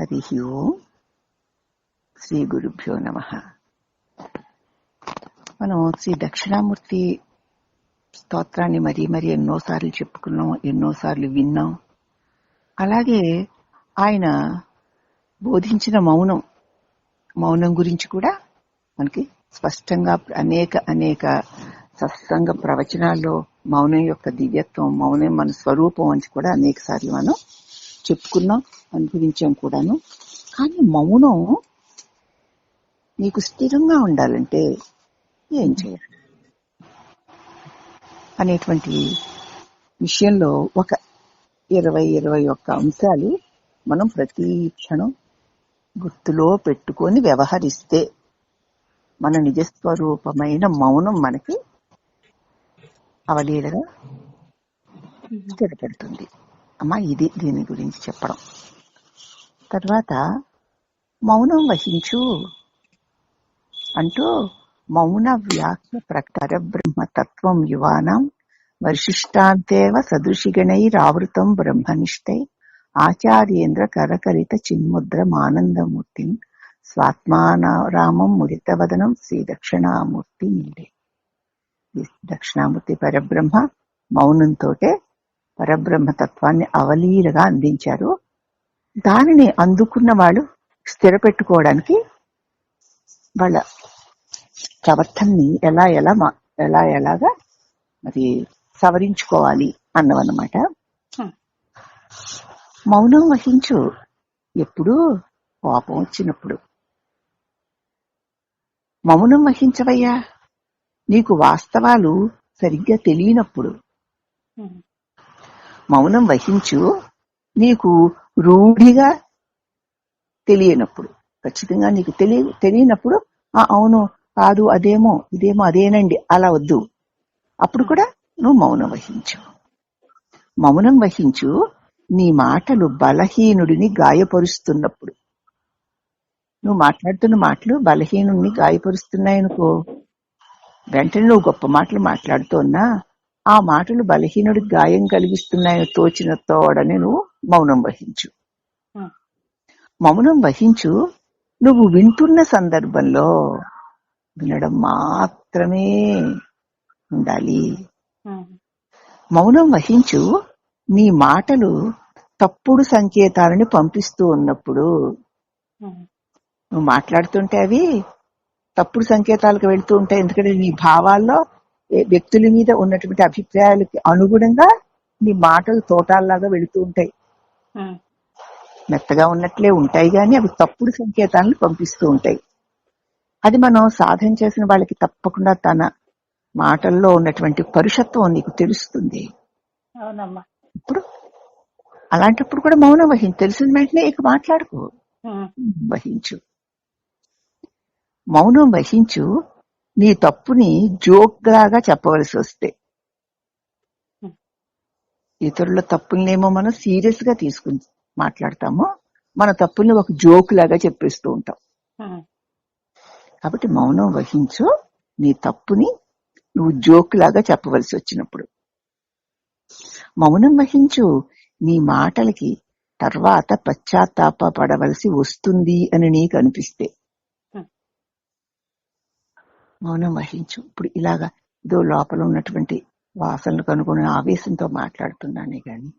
హరి ఓం. శ్రీ గురుభ్యో నమ. మనం శ్రీ దక్షిణామూర్తి స్తోత్రాన్ని మరీ మరీ ఎన్నోసార్లు చెప్పుకున్నాం ఎన్నోసార్లు విన్నాం. అలాగే ఆయన బోధించిన మౌనం మౌనం గురించి కూడా మనకి స్పష్టంగా అనేక అనేక సత్సంగ ప్రవచనాల్లో మౌనం యొక్క దివ్యత్వం మౌనం మన స్వరూపం అని కూడా అనేక సార్లు మనం చెప్పుకున్నాం అనుభవించాం కూడాను. కానీ మౌనం నీకు స్థిరంగా ఉండాలంటే ఏం చేయాలి? అనేటువంటి విషయంలో ఒక ఇరవై ఇరవై ఒక్క అంశాలు మనం ప్రతి క్షణం గుర్తులో పెట్టుకొని వ్యవహరిస్తే మన నిజస్వరూపమైన మౌనం మనకి అవలీలగా స్థిరపడుతుంది అమ్మ ఇది దీని గురించి చెప్పడం. తర్వాత మౌనం వహించు అంటూ మౌన వ్యాఖ్య ప్రకార బ్రహ్మతత్వం యువానం వర్షిష్టాంతేవ సదృశిగణైరావృతం బ్రహ్మనిష్టై ఆచార్యేంద్ర కరకరిత చిన్ముద్ర చిన్ముద్రమానందమూర్తిం స్వాత్మానారామం ముదితవదనం శ్రీ దక్షిణామూర్తి నీడే దక్షిణామూర్తి పరబ్రహ్మ మౌనంతోటే పరబ్రహ్మ తత్వాన్ని అవలీలగా అందించారు. దానిని అందుకున్న వాళ్ళు స్థిరపెట్టుకోవడానికి వాళ్ళ ప్రవర్తనని ఎలా ఎలా ఎలా ఎలాగా మరి సవరించుకోవాలి అన్నవన్నమాట. మౌనం వహించు. ఎప్పుడు కోపం వచ్చినప్పుడు. మౌనం వహించవయ్యా. నీకు వాస్తవాలు సరిగ్గా తెలియనప్పుడు. మౌనం వహించు. నీకు రూఢిగా తెలియనప్పుడు ఖచ్చితంగా నీకు తెలియ తెలియనప్పుడు "ఆ, అవును కాదు అదేమో ఇదేమో అదేనండి అలా వద్దు. అప్పుడు కూడా నువ్వు మౌనం వహించు. మౌనం వహించు నీ మాటలు బలహీనుడిని గాయపరుస్తున్నప్పుడు. నువ్వు మాట్లాడుతున్న మాటలు బలహీనుడిని గాయపరుస్తున్నాయనుకో. వెంటనే నువ్వు గొప్ప మాటలు మాట్లాడుతున్నా ఆ మాటలు బలహీనుడికి గాయం కలిగిస్తున్నాయని తోచిన తోడని నువ్వు మౌనం వహించు. మౌనం వహించు. నువ్వు వింటున్న సందర్భంలో వినడం మాత్రమే ఉండాలి. మౌనం వహించు. నీ మాటలు తప్పుడు సంకేతాలను పంపిస్తూ ఉన్నప్పుడు నువ్వు మాట్లాడుతుంటే అవి తప్పుడు సంకేతాలకు వెళ్తూ ఉంటాయి. ఎందుకంటే నీ భావాల్లో వ్యక్తుల మీద ఉన్నటువంటి అభిప్రాయాలకి అనుగుణంగా నీ మాటలు తోటాల్లాగా వెళుతూ ఉంటాయి. మెత్తగా ఉన్నట్లే ఉంటాయి కానీ అవి తప్పుడు సంకేతాలను పంపిస్తూ ఉంటాయి. అది మనం సాధన చేసిన వాళ్ళకి తప్పకుండా తన మాటల్లో ఉన్నటువంటి పరుషత్వం నీకు తెలుస్తుంది. ఇప్పుడు అలాంటప్పుడు కూడా మౌనం వహించు తెలిసిన వెంటనే ఇక మాట్లాడుకో. వహించు. మౌనం వహించు. నీ తప్పుని జోక్ లాగా చెప్పవలసి వస్తే. ఇతరుల తప్పులనేమో మనం సీరియస్గా తీసుకుని మాట్లాడతాము మన తప్పుల్ని ఒక జోక్ లాగా చెప్పేస్తూ ఉంటాం కాబట్టి మౌనం వహించు నీ తప్పుని నువ్వు జోక్ లాగా చెప్పవలసి వచ్చినప్పుడు మౌనం వహించు నీ మాటలకి తర్వాత పశ్చాత్తాప పడవలసి వస్తుంది అని నీకు అనిపిస్తే. మౌనం వహించు. ఇప్పుడు ఇలాగా ఇదో లోపల ఉన్నటువంటి వాసనలు కనుగొని ఆవేశంతో మాట్లాడుతున్నానే గాని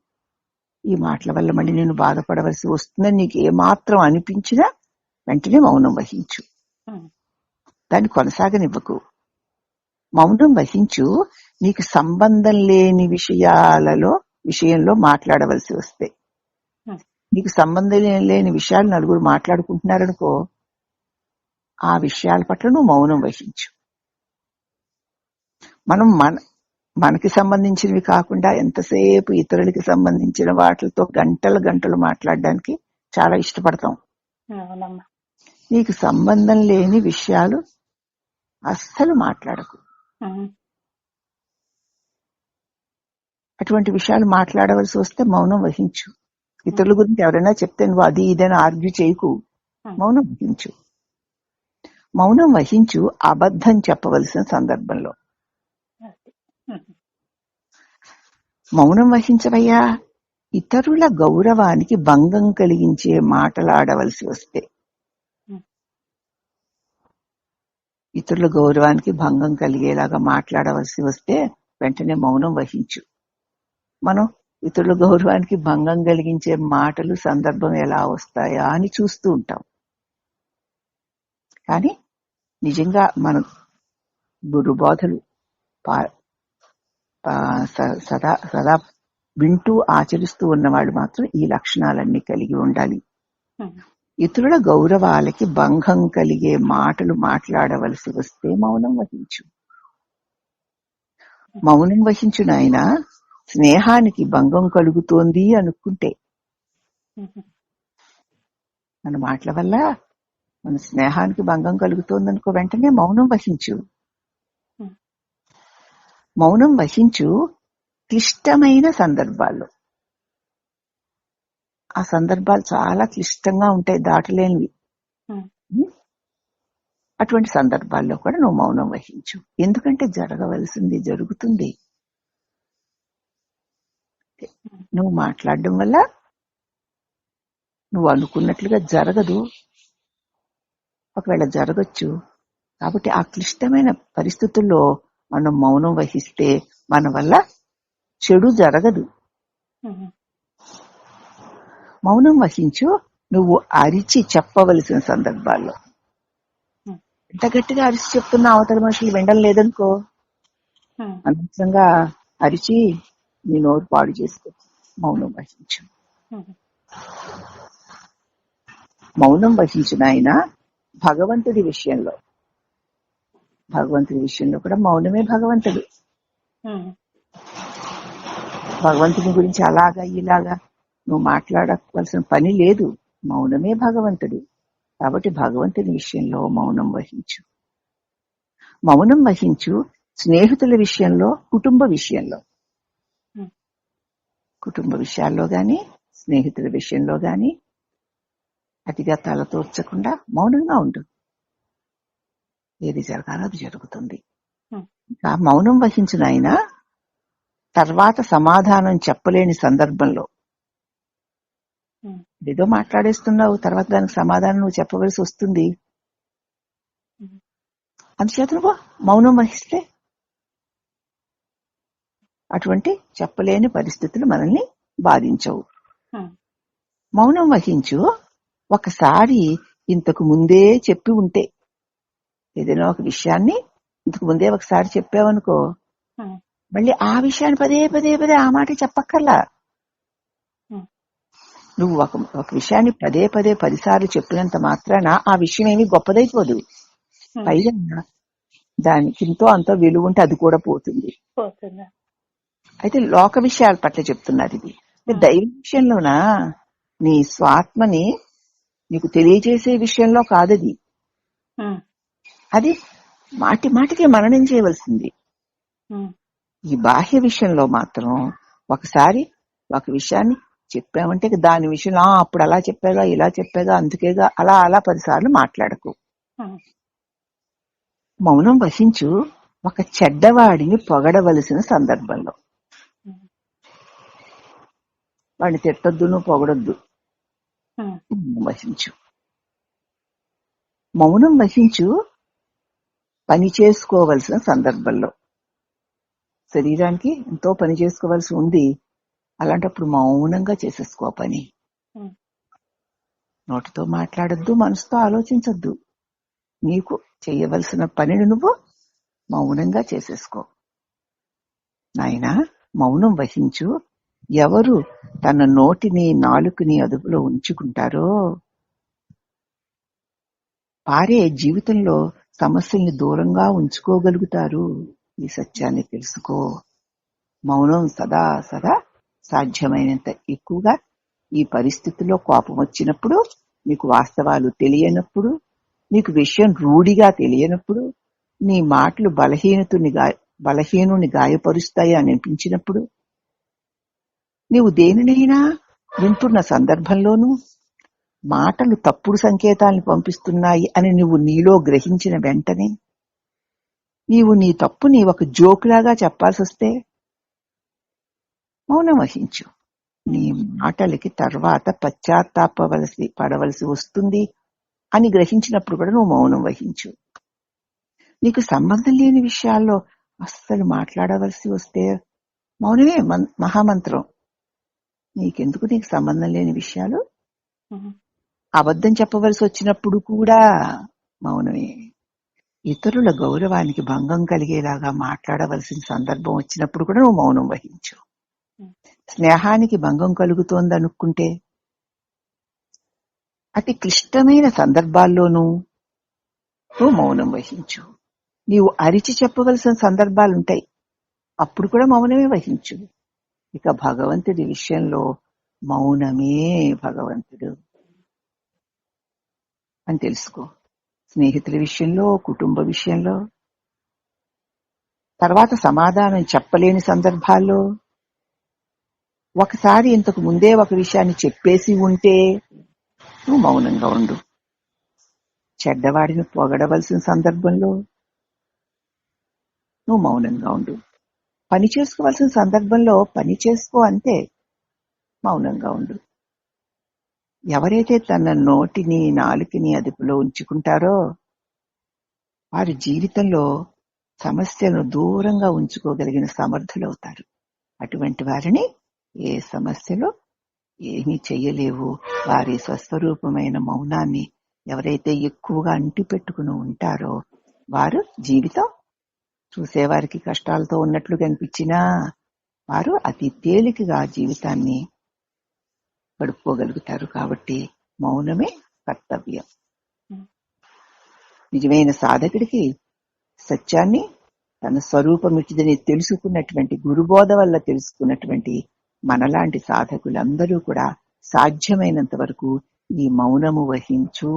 ఈ మాటల వల్ల మళ్ళీ నేను బాధపడవలసి వస్తుందని నీకు ఏమాత్రం అనిపించినా వెంటనే మౌనం వహించు. దాన్ని కొనసాగనివ్వకు. మౌనం వహించు. నీకు సంబంధం లేని విషయాలలో విషయంలో మాట్లాడవలసి వస్తే. నీకు సంబంధం లేని విషయాలు నలుగురు మాట్లాడుకుంటున్నారనుకో ఆ విషయాల పట్ల నువ్వు మౌనం వహించు. మనం మన మనకి సంబంధించినవి కాకుండా ఎంతసేపు ఇతరులకి సంబంధించిన వాటితో గంటలు గంటలు మాట్లాడడానికి చాలా ఇష్టపడతాం. నీకు సంబంధం లేని విషయాలు అస్సలు మాట్లాడకు. అటువంటి విషయాలు మాట్లాడవలసి వస్తే మౌనం వహించు. ఇతరుల గురించి ఎవరైనా చెప్తే నువ్వు అది ఇదని ఆర్గ్యూ చేయకు. మౌనం వహించు. మౌనం వహించు అబద్ధం చెప్పవలసిన సందర్భంలో. మౌనం వహించవయ్యా. ఇతరుల గౌరవానికి భంగం కలిగించే మాటలాడవలసి వస్తే. ఇతరుల గౌరవానికి భంగం కలిగేలాగా మాట్లాడవలసి వస్తే వెంటనే మౌనం వహించు. మనం ఇతరుల గౌరవానికి భంగం కలిగించే మాటలు సందర్భం ఎలా వస్తాయా అని చూస్తూ ఉంటాం. కానీ నిజంగా మనం గురు బోధలు పా- పా- స- సదా సదా వింటూ ఆచరిస్తూ ఉన్నవాడు మాత్రం ఈ లక్షణాలన్నీ కలిగి ఉండాలి. ఇతరుల గౌరవాలకి భంగం కలిగే మాటలు మాట్లాడవలసి వస్తే మౌనం వహించు. మౌనం వహించు నాయన స్నేహానికి భంగం కలుగుతోంది అనుకుంటే. మన మాటల వల్ల మన స్నేహానికి భంగం కలుగుతోంది అనుకో వెంటనే మౌనం వహించు. మౌనం వహించు క్లిష్టమైన సందర్భాల్లో. ఆ సందర్భాలు చాలా క్లిష్టంగా ఉంటాయి దాటలేనివి? అటువంటి సందర్భాల్లో కూడా నువ్వు మౌనం వహించు. ఎందుకంటే జరగవలసింది జరుగుతుంది. నువ్వు మాట్లాడడం వల్ల నువ్వు అనుకున్నట్లుగా జరగదు. ఒకవేళ జరగచ్చు. కాబట్టి ఆ క్లిష్టమైన పరిస్థితుల్లో మనం మౌనం వహిస్తే మన వల్ల చెడు జరగదు. మౌనం వహించు నువ్వు అరిచి చెప్పవలసిన సందర్భాల్లో. ఎంత గట్టిగా అరిచి చెప్తున్నా అవతల మనుషులు వినడం లేదనుకో అనవసరంగా అరిచి నీ నోరు పాడు చేసుకో. మౌనం వహించు. మౌనం వహించిన ఆయన భగవంతుడి విషయంలో. భగవంతుడి విషయంలో కూడా మౌనమే భగవంతుడు. భగవంతుని గురించి అలాగా ఇలాగా నువ్వు మాట్లాడవలసిన పని లేదు. మౌనమే భగవంతుడు. కాబట్టి భగవంతుని విషయంలో మౌనం వహించు. మౌనం వహించు స్నేహితుల విషయంలో కుటుంబ విషయంలో. కుటుంబ విషయాల్లో గాని స్నేహితుల విషయంలో గాని అతిగా తలతోర్చకుండా మౌనంగా ఉండు. ఏది జరగాలో అది జరుగుతుంది. ఇంకా మౌనం వహించిన ఆయన తర్వాత సమాధానం చెప్పలేని సందర్భంలో. ఏదో మాట్లాడేస్తున్నావు తర్వాత దానికి సమాధానం నువ్వు చెప్పవలసి వస్తుంది. అందుచేత నువ్వు మౌనం వహిస్తే. అటువంటి చెప్పలేని పరిస్థితులు మనల్ని బాధించవు. మౌనం వహించు. ఒకసారి ఇంతకు ముందే చెప్పి ఉంటే. ఏదైనా ఒక విషయాన్ని ఇంతకు ముందే ఒకసారి చెప్పావనుకో మళ్ళీ ఆ విషయాన్ని పదే పదే పదే ఆ మాట చెప్పక్కర్లా. నువ్వు ఒక ఒక విషయాన్ని పదే పదే పదిసార్లు చెప్పినంత మాత్రాన ఆ విషయం ఏమి గొప్పదైపోదు పైగా దానికి ఎంతో అంతో విలువ ఉంటే అది కూడా పోతుంది. అయితే లోక విషయాల పట్ల చెప్తున్నారు ఇది. దైవ విషయంలోనా? నీ స్వాత్మని నీకు తెలియజేసే విషయంలో కాదది. అది మాటి మాటికి మననం చేయవలసింది. ఈ బాహ్య విషయంలో మాత్రం ఒకసారి ఒక విషయాన్ని చెప్పామంటే దాని విషయంలో "ఆ, అప్పుడు అలా చెప్పాగా ఇలా చెప్పాగా అందుకేగా అలా అలా పదిసార్లు మాట్లాడకు. మౌనం వహించు ఒక చెడ్డవాడిని పొగడవలసిన సందర్భంలో. వాడిని తిట్టొద్దు నువ్వు పొగడొద్దు. మౌనం వహించు. మౌనం వహించు పని చేసుకోవలసిన సందర్భంలో. శరీరానికి ఎంతో పని చేసుకోవాల్సి ఉంది. అలాంటప్పుడు మౌనంగా చేసేసుకో పని. నోటితో మాట్లాడొద్దు మనసుతో ఆలోచించొద్దు. నీకు చేయవలసిన పనిని నువ్వు మౌనంగా చేసేసుకో. నాయనా మౌనం వహించు. ఎవరు తన నోటిని నాలుకని అదుపులో ఉంచుకుంటారో? వారే జీవితంలో సమస్యల్ని దూరంగా ఉంచుకోగలుగుతారు. ఈ సత్యాన్ని తెలుసుకో. మౌనం సదా సదా సాధ్యమైనంత ఎక్కువగా ఈ పరిస్థితుల్లో కోపం వచ్చినప్పుడు నీకు వాస్తవాలు తెలియనప్పుడు నీకు విషయం రూఢిగా తెలియనప్పుడు నీ మాటలు బలహీనతుని గా బలహీనుని గాయపరుస్తాయి అని అనిపించినప్పుడు నీవు దేనినైనా వింటున్న సందర్భంలోనూ మాటలు తప్పుడు సంకేతాలను పంపిస్తున్నాయి అని నువ్వు నీలో గ్రహించిన వెంటనే నీవు నీ తప్పుని ఒక జోక్లాగా చెప్పాల్సి వస్తే మౌనం వహించు. నీ మాటలకి తర్వాత పశ్చాత్తాపవలసి పడవలసి వస్తుంది అని గ్రహించినప్పుడు కూడా నువ్వు మౌనం వహించు. నీకు సంబంధం లేని విషయాల్లో అస్సలు మాట్లాడవలసి వస్తే మౌనమే మహామంత్రం. నీకెందుకు నీకు సంబంధం లేని విషయాలు? అబద్ధం చెప్పవలసి వచ్చినప్పుడు కూడా మౌనమే. ఇతరుల గౌరవానికి భంగం కలిగేలాగా మాట్లాడవలసిన సందర్భం వచ్చినప్పుడు కూడా నువ్వు మౌనం వహించు. స్నేహానికి భంగం కలుగుతోంది అనుకుంటే అతి క్లిష్టమైన సందర్భాల్లోనూ నువ్వు మౌనం వహించు. నీవు అరిచి చెప్పవలసిన సందర్భాలుంటాయి. అప్పుడు కూడా మౌనమే వహించు. ఇక భగవంతుడి విషయంలో మౌనమే భగవంతుడు. అని తెలుసుకో. స్నేహితుల విషయంలో కుటుంబ విషయంలో తర్వాత సమాధానం చెప్పలేని సందర్భాల్లో ఒకసారి ఇంతకు ముందే ఒక విషయాన్ని చెప్పేసి ఉంటే నువ్వు మౌనంగా ఉండు. చెడ్డవాడిని పొగడవలసిన సందర్భంలో నువ్వు మౌనంగా ఉండు. పని చేసుకోవాల్సిన సందర్భంలో పని చేసుకో అంతే మౌనంగా ఉండు. ఎవరైతే తన నోటిని నాలుకని అదుపులో ఉంచుకుంటారో వారి జీవితంలో సమస్యను దూరంగా ఉంచుకోగలిగిన సమర్థులవుతారు. అటువంటి వారిని ఏ సమస్యలు ఏమీ చెయ్యలేవు వారి స్వస్వరూపమైన మౌనాన్ని ఎవరైతే ఎక్కువగా అంటిపెట్టుకుని ఉంటారో వారు జీవితం చూసేవారికి కష్టాలతో ఉన్నట్లు కనిపించినా వారు అతి తేలికగా జీవితాన్ని గడుపుకోగలుగుతారు కాబట్టి మౌనమే కర్తవ్యం. నిజమైన సాధకుడికి సత్యాన్ని తన స్వరూపమిటిదని తెలుసుకున్నటువంటి గురుబోధ వల్ల తెలుసుకున్నటువంటి మనలాంటి సాధకులందరూ కూడా సాధ్యమైనంత వరకు ఈ మౌనము వహించు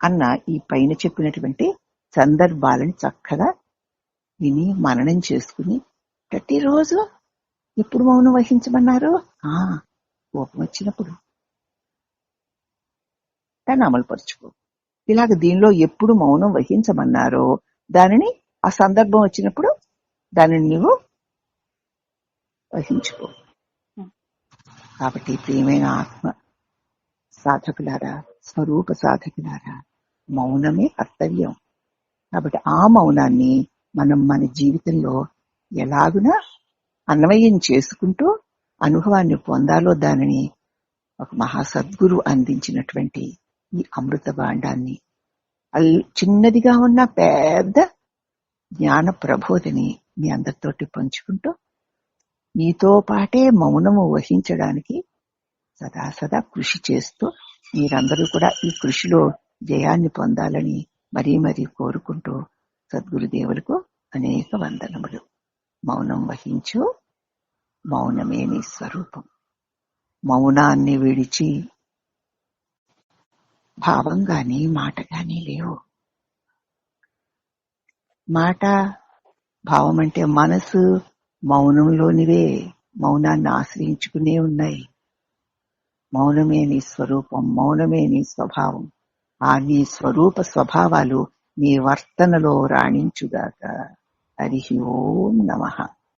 అన్న ఈ పైన చెప్పినటువంటి సందర్భాలను చక్కగా విని మననం చేసుకుని ప్రతిరోజు ఎప్పుడు మౌనం వహించమన్నారు? ఆ కోపం వచ్చినప్పుడు. దాన్ని అమలుపరుచుకో. ఇలాగ దీనిలో ఎప్పుడు మౌనం వహించమన్నారో దానిని ఆ సందర్భం వచ్చినప్పుడు దానిని నువ్వు వహించుకో. కాబట్టి ప్రియమైన ఆత్మ సాధకులారా స్వరూప సాధకులారా మౌనమే కర్తవ్యం. కాబట్టి ఆ మౌనాన్ని మనం మన జీవితంలో ఎలాగున అన్వయం చేసుకుంటూ అనుభవాన్ని పొందాలో దానిని ఒక మహాసద్గురు అందించినటువంటి ఈ అమృత భాండాన్ని. అల్- చిన్నదిగా ఉన్న పెద్ద జ్ఞాన ప్రబోధిని మీ అందరితోటి పంచుకుంటూ మీతో పాటే మౌనము వహించడానికి సదా సదా కృషి చేస్తూ మీరందరూ కూడా ఈ కృషిలో జయాన్ని పొందాలని మరీ మరీ కోరుకుంటూ సద్గురుదేవులకు అనేక వందనములు. మౌనం వహించు. మౌనమే నీ స్వరూపం. మౌనాన్ని విడిచి భావం గాని మాట గాని లేవు. మాట భావం అంటే మనసు మౌనంలోనివే మౌనాన్ని ఆశ్రయించుకునే ఉన్నాయి. మౌనమే నీ స్వరూపం మౌనమే నీ స్వభావం. ఆ నీ స్వరూప స్వభావాలు నీ వర్తనలో రాణించుగాక. హరి ఓం నమః.